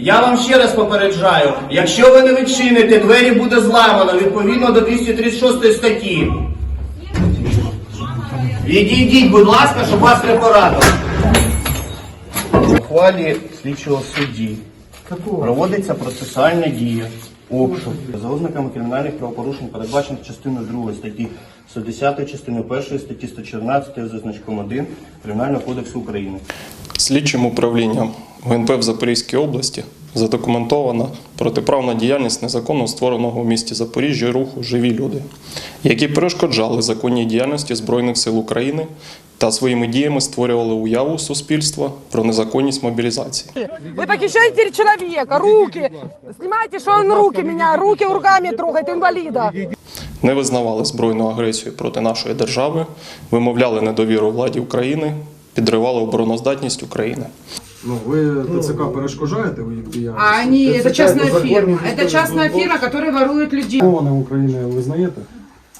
Я вам ще раз попереджаю, якщо ви не відчините, двері буде зламано відповідно до 236 статті. Відійдіть, будь ласка, щоб вас препаратом. В ухвалі слідчого судді проводиться процесуальна дія, обшук за ознаками кримінальних правопорушень, передбачених частиною 2 статті 110, частиною 1 статті 114 за значком 1 Кримінального кодексу України. Слідчим управлінням ГНП в Запорізькій області задокументована протиправна діяльність незаконно створеного у місті Запоріжжя руху Живі люди, які перешкоджали законній діяльності Збройних сил України та своїми діями створювали уяву суспільства про незаконність мобілізації. Вы похищаете человека, руки. Снимайте, что он руки меня, руки руками трогает, инвалида. не визнавали збройну агресію проти нашої держави, вимовляли недовіру владі України, підривали обороноздатність України. Ну, ви ТЦК перешкоджаєте ви їх діяльність? А они, это частная фирма. Это частная фирма, которая ворует людей. Закони України визнаєте?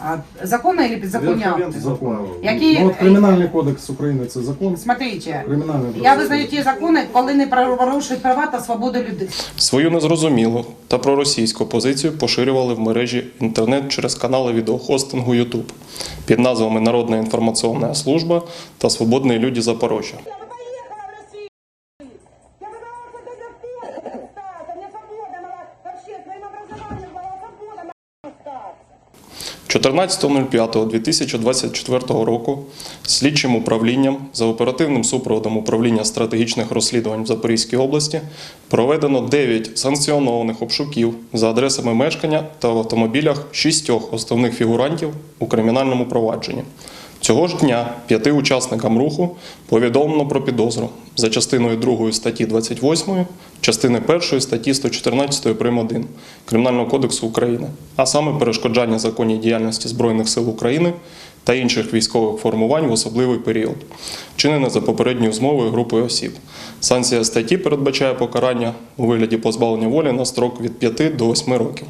А законно или беззаконие? Закон. Які- Ну, от Кримінальний кодекс України це закон. Смотрите, Кримінальний я процес. визнаю ті закони, коли не порушують права та свободу людей. Свою незрозумілу та проросійську позицію поширювали в мережі інтернет через канали відеохостингу YouTube під назвами Народна інформаційна служба та Свободні люди Запорожжя. 14.05.2024 року слідчим управлінням за оперативним супроводом управління стратегічних розслідувань в Запорізькій області проведено 9 санкціонованих обшуків за адресами мешкання та в автомобілях шістьох основних фігурантів у кримінальному провадженні. Цього ж дня п'яти учасникам руху повідомлено про підозру за частиною 2 статті 28, частини 1 статті 114 прим. 1 Кримінального кодексу України, а саме перешкоджання законній діяльності Збройних сил України та інших військових формувань в особливий період, чинене за попередньою змовою групою осіб. Санкція статті передбачає покарання у вигляді позбавлення волі на строк від 5 до 8 років.